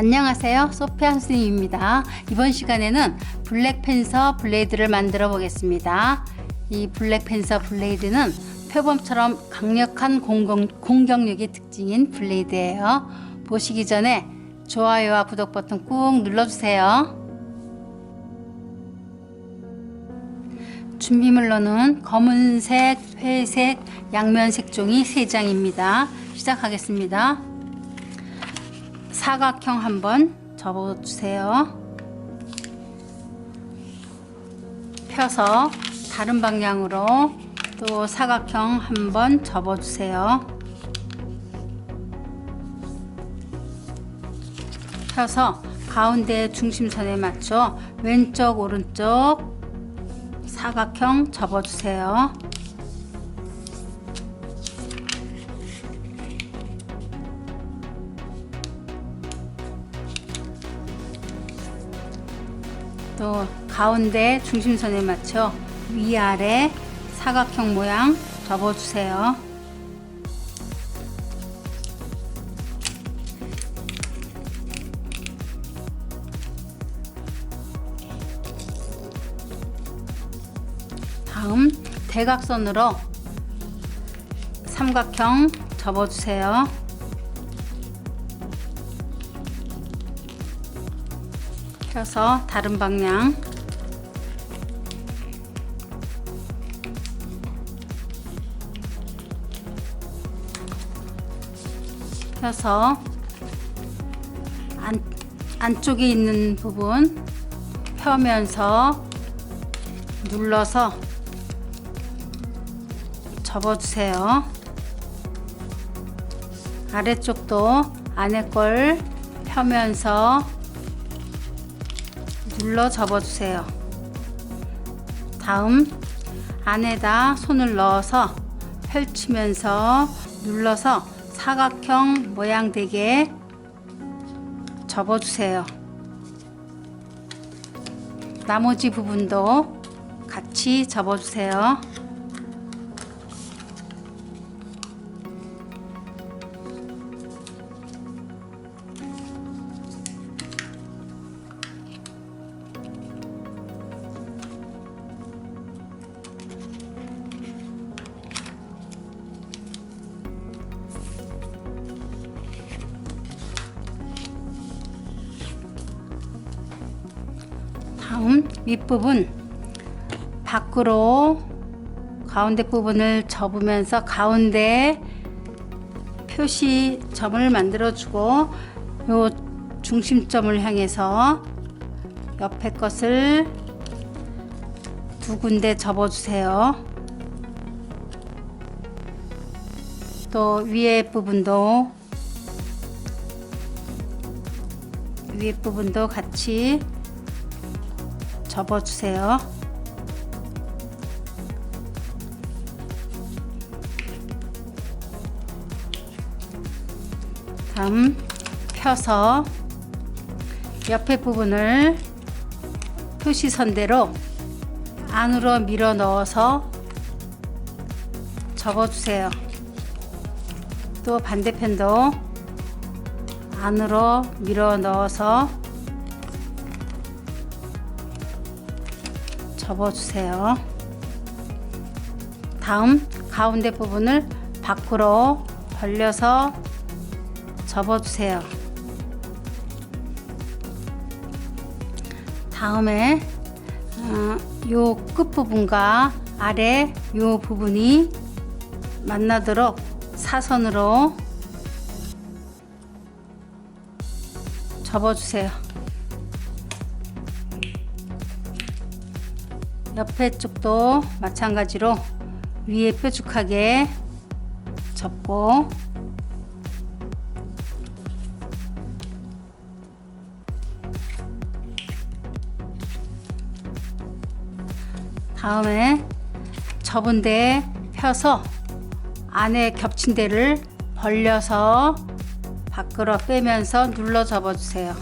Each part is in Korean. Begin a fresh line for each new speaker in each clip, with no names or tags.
안녕하세요. 소피아 선생님입니다. 이번 시간에는 블랙팬서 블레이드를 만들어 보겠습니다. 이 블랙팬서 블레이드는 표범처럼 강력한 공격, 공격 력이 특징인 블레이드예요. 보시기 전에 좋아요와 구독 버튼 꾹 눌러주세요. 준비물로는 검은색, 회색, 양면 색종이 3장입니다. 시작하겠습니다. 사각형 한번 접어주세요. 펴서 다른 방향으로 또 사각형 한번 접어주세요. 펴서 가운데 중심선에 맞춰 왼쪽 오른쪽 사각형 접어주세요. 또 가운데 중심선에 맞춰 위아래 사각형 모양 접어주세요. 다음 대각선으로 삼각형 접어주세요. 펴서 다른 방향 펴서 안, 안쪽에 있는 부분 펴면서 눌러서 접어주세요. 아래쪽도 안에 걸 펴면서 눌러 접어주세요. 다음 안에다 손을 넣어서 펼치면서 눌러서 사각형 모양 되게 접어주세요. 나머지 부분도 같이 접어주세요. 다음 윗부분 밖으로 가운데 부분을 접으면서 가운데 표시점을 만들어 주고 요 중심점을 향해서 옆에 것을 두 군데 접어 주세요. 또 위에 부분도 위에 부분도 같이 접어주세요. 다음 펴서 옆에 부분을 표시선대로 안으로 밀어 넣어서 접어주세요. 또 반대편도 안으로 밀어 넣어서 접어주세요. 다음 가운데 부분을 밖으로 벌려서 접어주세요. 다음에 어, 요 끝부분과 아래 요 부분이 만나도록 사선으로 접어주세요. 옆에 쪽도 마찬가지로 위에 뾰족하게 접고 다음에 접은 데 펴서 안에 겹친 데를 벌려서 밖으로 빼면서 눌러 접어주세요.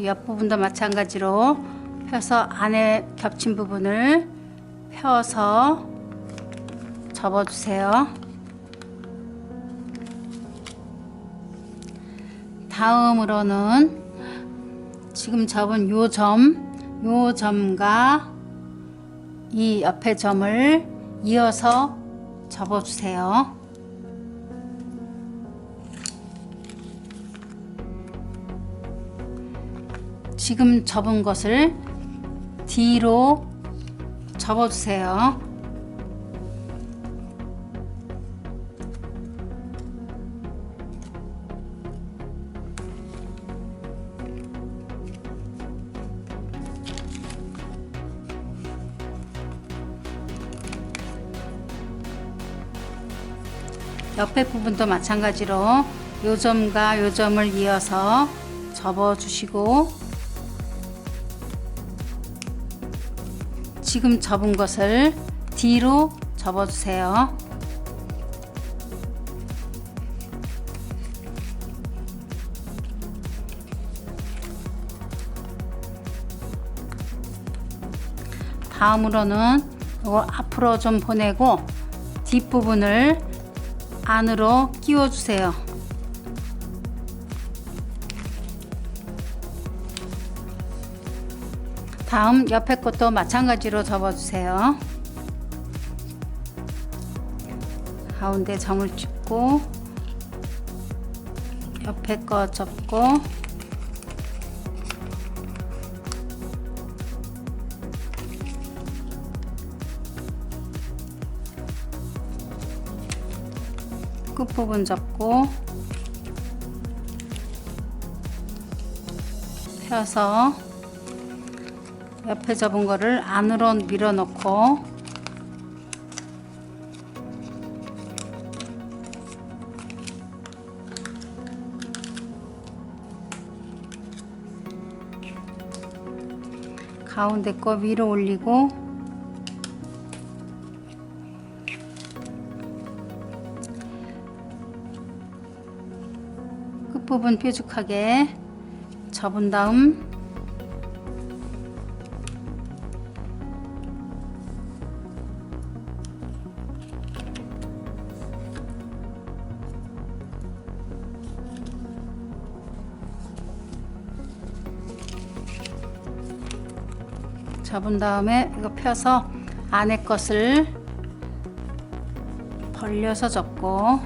옆부분도 마찬가지로 펴서 안에 겹친 부분을 펴서 접어주세요. 다음으로는 지금 접은 요 점, 요 점과 이 옆에 점을 이어서 접어주세요. 지금 접은 것을 뒤로 접어주세요. 옆에 부분도 마찬가지로 요 점과 요 점을 이어서 접어 주시고 지금 접은 것을 뒤로 접어 주세요. 다음으로는 이거 앞으로 좀 보내고 뒷부분을 안으로 끼워 주세요. 다음 옆에 것도 마찬가지로 접어 주세요. 가운데 점을 찍고 옆에 거 접고 끝부분 접고 펴서 옆에 접은 거를 안으로 밀어 넣고 가운데 거 위로 올리고 끝부분 뾰족하게 접은 다음 접은 다음에 이거 펴서 안에 것을 벌려서 접고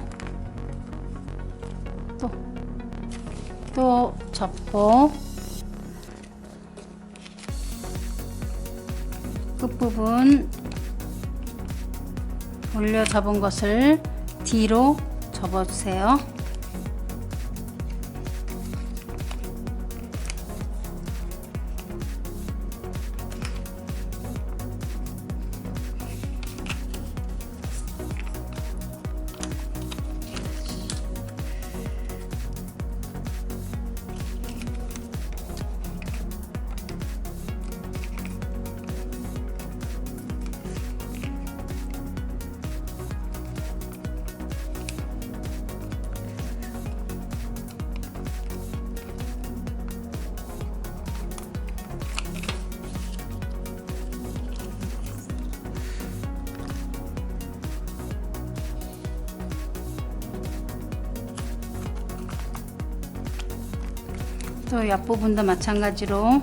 또, 또 접고 끝부분 올려 접은 것을 뒤로 접어주세요. 또 옆부분도 마찬가지로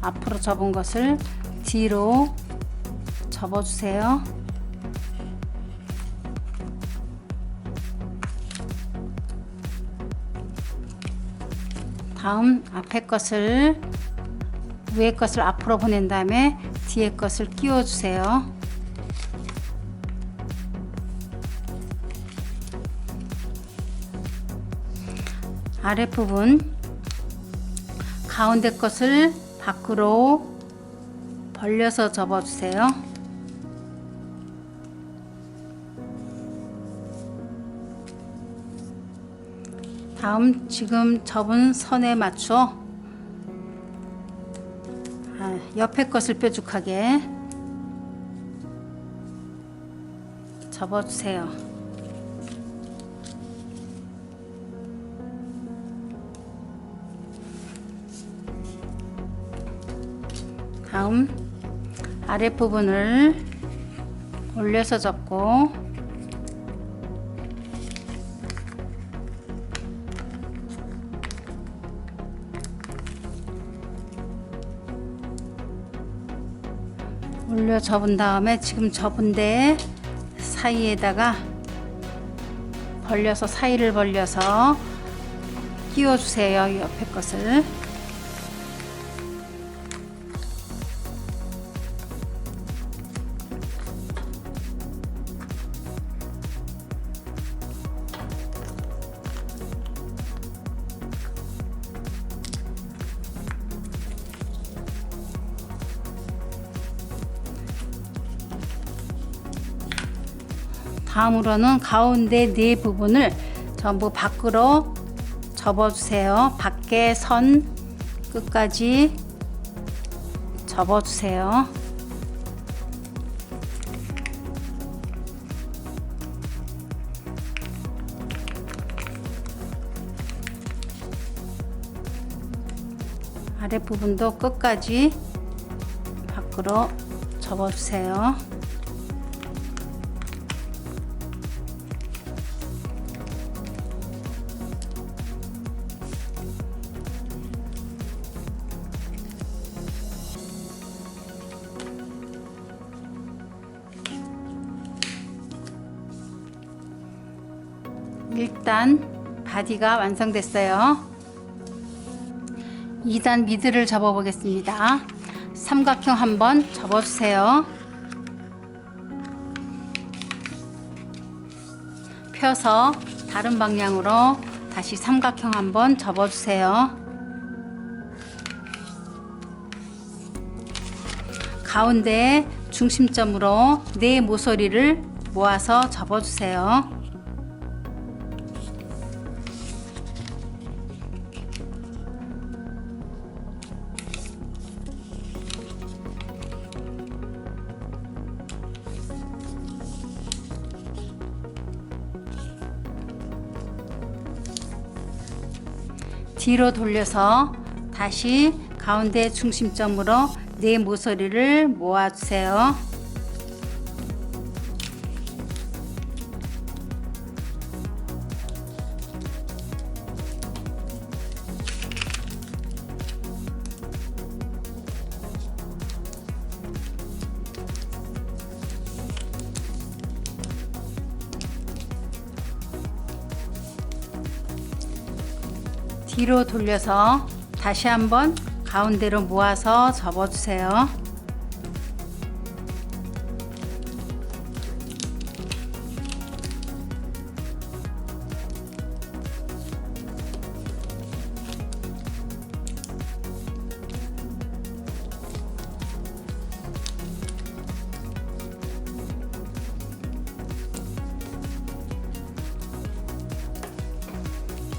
앞으로 접은 것을 뒤로 접어주세요. 다음 앞에 것을 위에 것을 앞으로 보낸 다음에 뒤에 것을 끼워 주세요. 아랫부분 가운데 것을 밖으로 벌려서 접어 주세요. 다음 지금 접은 선에 맞춰 아, 옆에 것을 뾰족하게 접어 주세요. 다음 아랫부분을 올려서 접고 올려 접은 다음에 지금 접은 데 사이에다가 벌려서 사이를 벌려서 끼워주세요 옆에 것을. 다음으로는 가운데 네 부분을 전부 밖으로 접어주세요. 밖에 선 끝까지 접어주세요. 아랫부분도 끝까지 밖으로 접어주세요. 일단 바디가 완성됐어요. 2단 미드를 접어 보겠습니다. 삼각형 한번 접어 주세요. 펴서 다른 방향으로 다시 삼각형 한번 접어 주세요. 가운데 중심점으로 네 모서리를 모아서 접어 주세요. 뒤로 돌려서 다시 가운데 중심점으로 네 모서리를 모아주세요. 뒤로 돌려서 다시 한번 가운데로 모아서 접어주세요.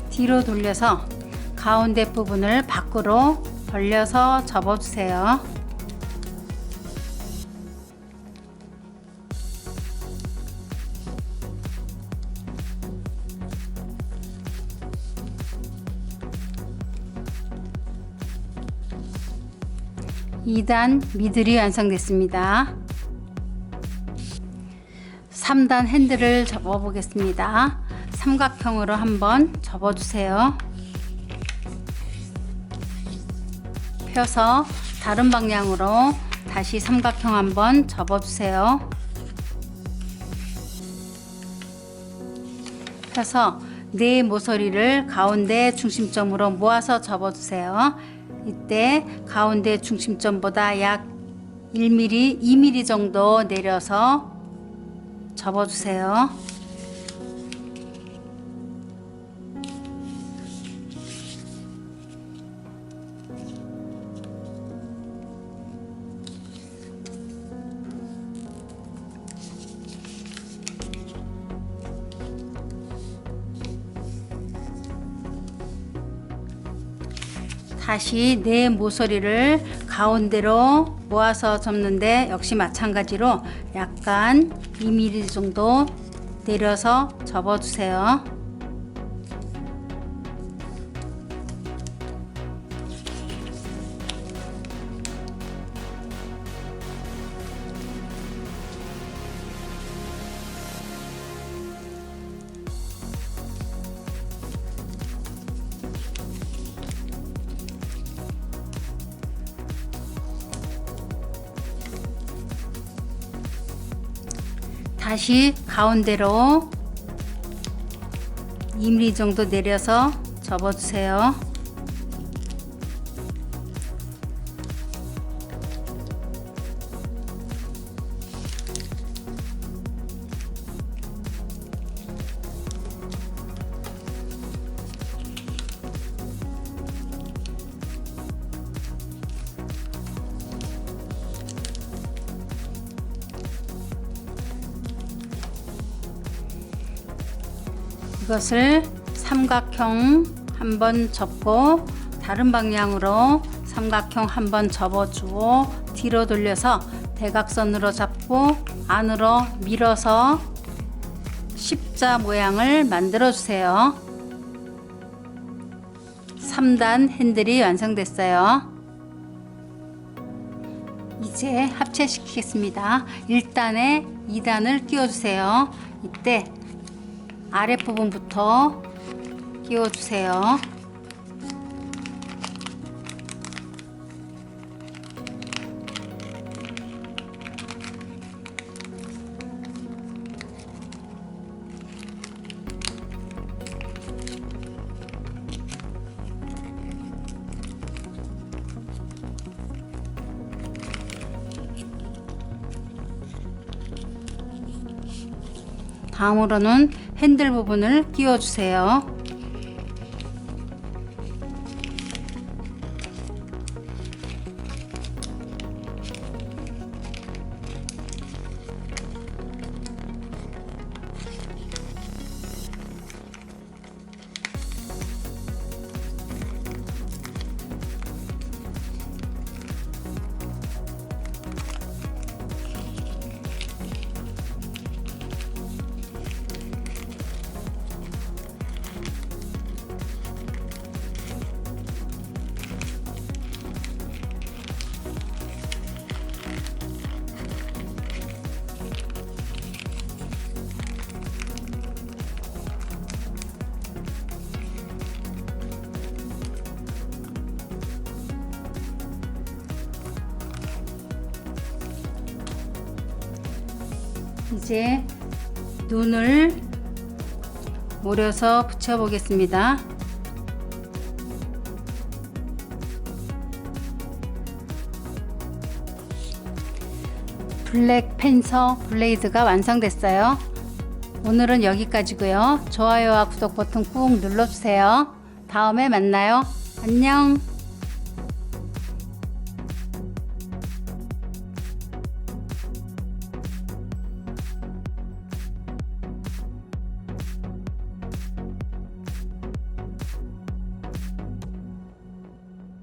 뒤로 돌려서 가운데 부분을 밖으로 벌려서 접어주세요. 이단 미들이 완성됐습니다. 3단 핸들을 접어 보겠습니다. 삼각형으로 한번 접어 주세요. 펴서 다른 방향으로 다시 삼각형 한번 접어 주세요. 펴서 네 모서리를 가운데 중심점으로 모아서 접어 주세요. 이때 가운데 중심점보다 약 1mm, 2mm 정도 내려서 접어 주세요. 다시 네 모서리를 가운데로 모아서 접는데 역시 마찬가지로 약간 2mm 정도 내려서 접어주세요. 다시 가운데로 2mm 정도 내려서 접어주세요. 이것을 삼각형 한번 접고 다른 방향으로 삼각형 한번 접어주고 뒤로 돌려서 대각선으로 잡고 안으로 밀어서 십자 모양을 만들어 주세요. 3단 핸들이 완성됐어요. 이제 합체시키겠습니다. 1단에 2단을 끼워주세요. 이때 아랫부분부터 끼워주세요. 다음으로는 핸들 부분을 끼워주세요. 이제 눈을 오려서 붙여 보겠습니다. 블랙 펜서 블레이드가 완성됐어요. 오늘은 여기까지고요. 좋아요와 구독 버튼 꾹 눌러주세요. 다음에 만나요. 안녕.